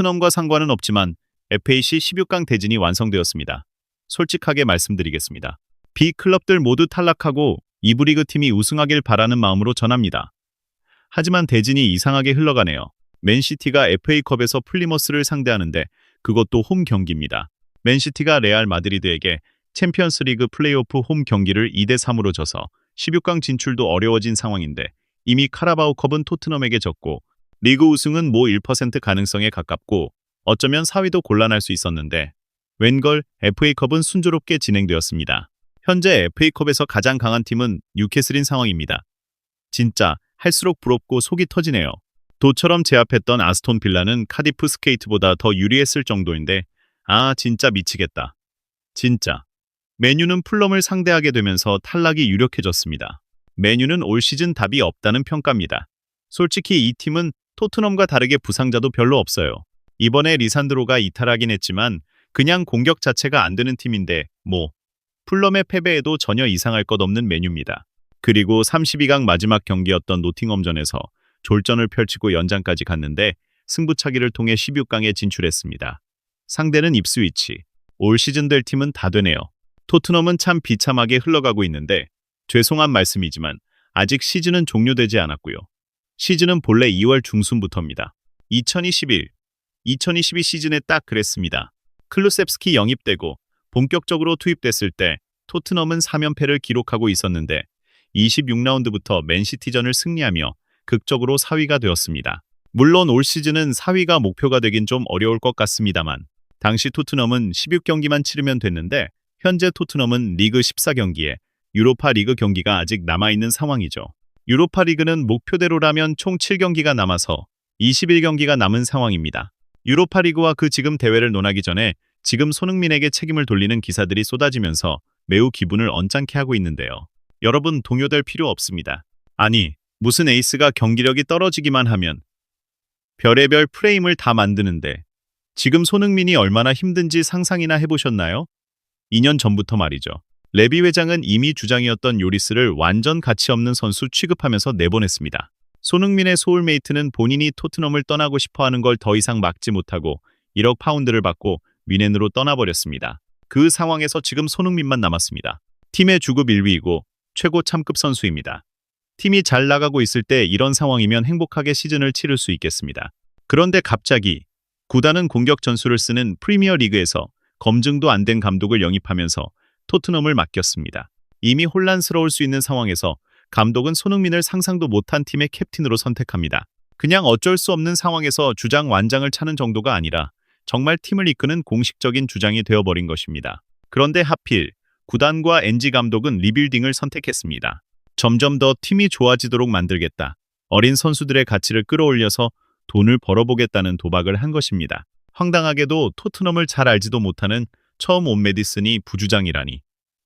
토트넘과 상관은 없지만 FAC 16강 대진이 완성되었습니다. 솔직하게 말씀드리겠습니다. B 클럽들 모두 탈락하고 2부 리그 팀이 우승하길 바라는 마음으로 전합니다. 하지만 대진이 이상하게 흘러가네요. 맨시티가 FA컵에서 플리머스를 상대하는데 그것도 홈 경기입니다. 맨시티가 레알 마드리드에게 챔피언스 리그 플레이오프 홈 경기를 2대 3으로 져서 16강 진출도 어려워진 상황인데 이미 카라바오컵은 토트넘에게 졌고 리그 우승은 모 1% 가능성에 가깝고 어쩌면 4위도 곤란할 수 있었는데 웬걸 FA컵은 순조롭게 진행되었습니다. 현재 FA컵에서 가장 강한 팀은 뉴캐슬인 상황입니다. 진짜 할수록 부럽고 속이 터지네요. 도처럼 제압했던 아스톤 빌라는 카디프 스케이트보다 더 유리했을 정도인데 아 진짜 미치겠다. 진짜. 메뉴는 풀럼을 상대하게 되면서 탈락이 유력해졌습니다. 메뉴는 올 시즌 답이 없다는 평가입니다. 솔직히 이 팀은 토트넘과 다르게 부상자도 별로 없어요. 이번에 리산드로가 이탈하긴 했지만 그냥 공격 자체가 안 되는 팀인데 뭐 풀럼의 패배에도 전혀 이상할 것 없는 메뉴입니다. 그리고 32강 마지막 경기였던 노팅엄전에서 졸전을 펼치고 연장까지 갔는데 승부차기를 통해 16강에 진출했습니다. 상대는 입스위치. 올 시즌 될 팀은 다 되네요. 토트넘은 참 비참하게 흘러가고 있는데 죄송한 말씀이지만 아직 시즌은 종료되지 않았고요. 시즌은 본래 2월 중순부터입니다. 2021, 2022 시즌에 딱 그랬습니다. 클루셉스키 영입되고 본격적으로 투입됐을 때 토트넘은 3연패를 기록하고 있었는데 26라운드부터 맨시티전을 승리하며 극적으로 4위가 되었습니다. 물론 올 시즌은 4위가 목표가 되긴 좀 어려울 것 같습니다만 당시 토트넘은 16경기만 치르면 됐는데 현재 토트넘은 리그 14경기에 유로파 리그 경기가 아직 남아있는 상황이죠. 유로파 리그는 목표대로라면 총 7경기가 남아서 21경기가 남은 상황입니다. 유로파 리그와 그 지금 대회를 논하기 전에 지금 손흥민에게 책임을 돌리는 기사들이 쏟아지면서 매우 기분을 언짢게 하고 있는데요. 여러분 동요될 필요 없습니다. 아니, 무슨 에이스가 경기력이 떨어지기만 하면 별의별 프레임을 다 만드는데 지금 손흥민이 얼마나 힘든지 상상이나 해보셨나요? 2년 전부터 말이죠. 레비 회장은 이미 주장이었던 요리스를 완전 가치 없는 선수 취급하면서 내보냈습니다. 손흥민의 소울메이트는 본인이 토트넘을 떠나고 싶어하는 걸 더 이상 막지 못하고 1억 파운드를 받고 미넨으로 떠나버렸습니다. 그 상황에서 지금 손흥민만 남았습니다. 팀의 주급 1위이고 최고 참급 선수입니다. 팀이 잘 나가고 있을 때 이런 상황이면 행복하게 시즌을 치를 수 있겠습니다. 그런데 갑자기 구단은 공격 전술을 쓰는 프리미어 리그에서 검증도 안 된 감독을 영입하면서 토트넘을 맡겼습니다. 이미 혼란스러울 수 있는 상황에서 감독은 손흥민을 상상도 못한 팀의 캡틴으로 선택합니다. 그냥 어쩔 수 없는 상황에서 주장 완장을 차는 정도가 아니라 정말 팀을 이끄는 공식적인 주장이 되어버린 것입니다. 그런데 하필 구단과 NG 감독은 리빌딩을 선택했습니다. 점점 더 팀이 좋아지도록 만들겠다. 어린 선수들의 가치를 끌어올려서 돈을 벌어보겠다는 도박을 한 것입니다. 황당하게도 토트넘을 잘 알지도 못하는 처음 온 메디슨이 부주장이라니.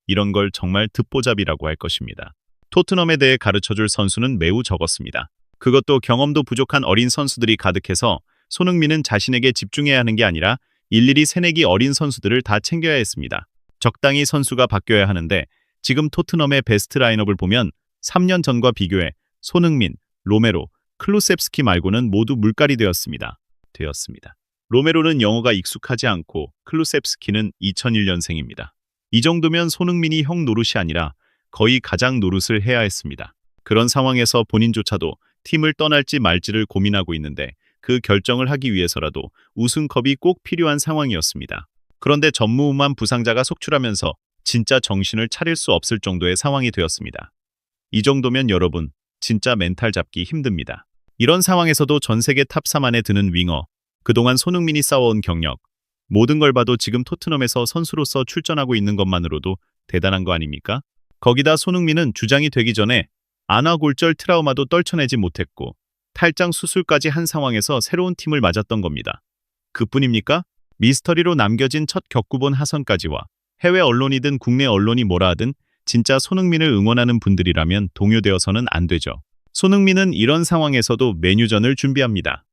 이런 걸 정말 듣보잡이라고 할 것입니다. 토트넘에 대해 가르쳐줄 선수는 매우 적었습니다. 그것도 경험도 부족한 어린 선수들이 가득해서 손흥민은 자신에게 집중해야 하는 게 아니라 일일이 새내기 어린 선수들을 다 챙겨야 했습니다. 적당히 선수가 바뀌어야 하는데 지금 토트넘의 베스트 라인업을 보면 3년 전과 비교해 손흥민, 로메로, 클루셉스키 말고는 모두 물갈이 되었습니다. 되었습니다. 로메로는 영어가 익숙하지 않고 클루셉스키는 2001년생입니다. 이 정도면 손흥민이 형 노릇이 아니라 거의 가장 노릇을 해야 했습니다. 그런 상황에서 본인조차도 팀을 떠날지 말지를 고민하고 있는데 그 결정을 하기 위해서라도 우승컵이 꼭 필요한 상황이었습니다. 그런데 전무후무한 부상자가 속출하면서 진짜 정신을 차릴 수 없을 정도의 상황이 되었습니다. 이 정도면 여러분 진짜 멘탈 잡기 힘듭니다. 이런 상황에서도 전 세계 탑 3 안에 드는 윙어, 그동안 손흥민이 쌓아온 경력, 모든 걸 봐도 지금 토트넘에서 선수로서 출전하고 있는 것만으로도 대단한 거 아닙니까? 거기다 손흥민은 주장이 되기 전에 안아골절 트라우마도 떨쳐내지 못했고 탈장 수술까지 한 상황에서 새로운 팀을 맞았던 겁니다. 그뿐입니까? 미스터리로 남겨진 첫 격구본 하선까지와 해외 언론이든 국내 언론이 뭐라 하든 진짜 손흥민을 응원하는 분들이라면 동요되어서는 안 되죠. 손흥민은 이런 상황에서도 메뉴전을 준비합니다.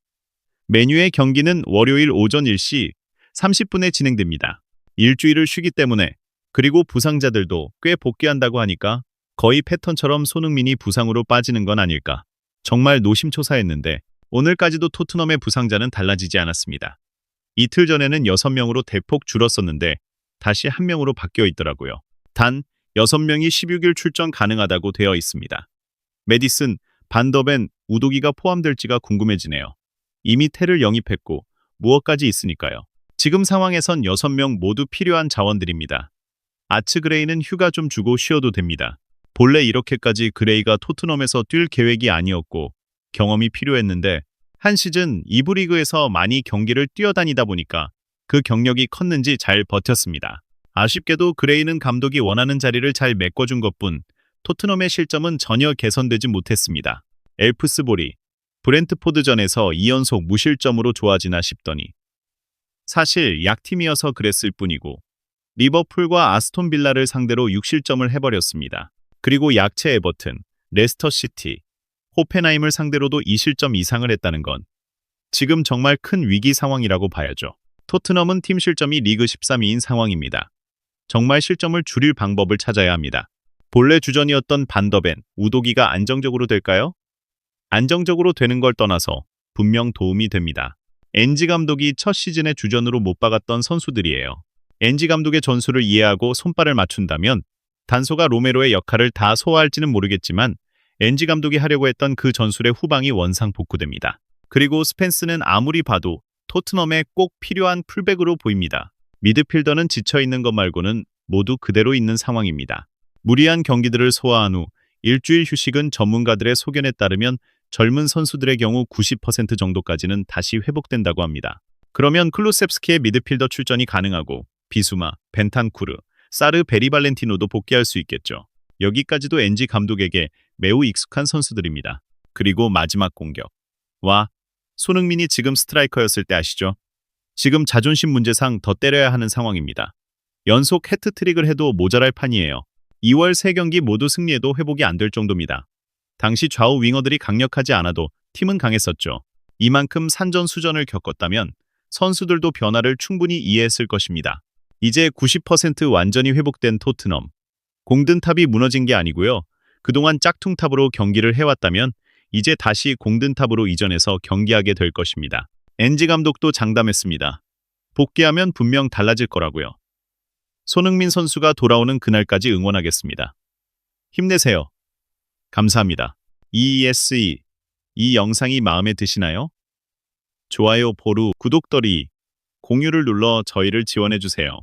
메뉴의 경기는 월요일 오전 1시 30분에 진행됩니다. 일주일을 쉬기 때문에 그리고 부상자들도 꽤 복귀한다고 하니까 거의 패턴처럼 손흥민이 부상으로 빠지는 건 아닐까. 정말 노심초사했는데 오늘까지도 토트넘의 부상자는 달라지지 않았습니다. 이틀 전에는 6명으로 대폭 줄었었는데 다시 1명으로 바뀌어 있더라고요. 단 6명이 16일 출전 가능하다고 되어 있습니다. 메디슨, 반더벤, 우도기가 포함될지가 궁금해지네요. 이미 테를 영입했고 무엇까지 있으니까요. 지금 상황에선 6명 모두 필요한 자원들입니다. 아츠 그레이는 휴가 좀 주고 쉬어도 됩니다. 본래 이렇게까지 그레이가 토트넘에서 뛸 계획이 아니었고 경험이 필요했는데 한 시즌 2부 리그에서 많이 경기를 뛰어다니다 보니까 그 경력이 컸는지 잘 버텼습니다. 아쉽게도 그레이는 감독이 원하는 자리를 잘 메꿔준 것뿐 토트넘의 실점은 전혀 개선되지 못했습니다. 엘프스볼이 브렌트포드전에서 2연속 무실점으로 좋아지나 싶더니 사실 약팀이어서 그랬을 뿐이고 리버풀과 아스톤 빌라를 상대로 6실점을 해버렸습니다. 그리고 약체 에버튼, 레스터 시티, 호펜하임을 상대로도 2실점 이상을 했다는 건 지금 정말 큰 위기 상황이라고 봐야죠. 토트넘은 팀 실점이 리그 13위인 상황입니다. 정말 실점을 줄일 방법을 찾아야 합니다. 본래 주전이었던 반더벤, 우도기가 안정적으로 될까요? 안정적으로 되는 걸 떠나서 분명 도움이 됩니다. 엔지 감독이 첫 시즌에 주전으로 못 박았던 선수들이에요. 엔지 감독의 전술을 이해하고 손발을 맞춘다면 단소가 로메로의 역할을 다 소화할지는 모르겠지만 엔지 감독이 하려고 했던 그 전술의 후방이 원상 복구됩니다. 그리고 스펜스는 아무리 봐도 토트넘에 꼭 필요한 풀백으로 보입니다. 미드필더는 지쳐있는 것 말고는 모두 그대로 있는 상황입니다. 무리한 경기들을 소화한 후 일주일 휴식은 전문가들의 소견에 따르면 젊은 선수들의 경우 90% 정도까지는 다시 회복된다고 합니다. 그러면 클루셉스키의 미드필더 출전이 가능하고 비수마, 벤탄쿠르, 사르 베리발렌티노도 복귀할 수 있겠죠. 여기까지도 엔지 감독에게 매우 익숙한 선수들입니다. 그리고 마지막 공격. 와, 손흥민이 지금 스트라이커였을 때 아시죠? 지금 자존심 문제상 더 때려야 하는 상황입니다. 연속 해트트릭을 해도 모자랄 판이에요. 2월 3경기 모두 승리해도 회복이 안 될 정도입니다. 당시 좌우 윙어들이 강력하지 않아도 팀은 강했었죠. 이만큼 산전수전을 겪었다면 선수들도 변화를 충분히 이해했을 것입니다. 이제 90% 완전히 회복된 토트넘. 공든탑이 무너진 게 아니고요. 그동안 짝퉁탑으로 경기를 해왔다면 이제 다시 공든탑으로 이전해서 경기하게 될 것입니다. 엔지 감독도 장담했습니다. 복귀하면 분명 달라질 거라고요. 손흥민 선수가 돌아오는 그날까지 응원하겠습니다. 힘내세요. 감사합니다. ESE 이 영상이 마음에 드시나요? 좋아요, 보루, 구독더리, 공유를 눌러 저희를 지원해 주세요.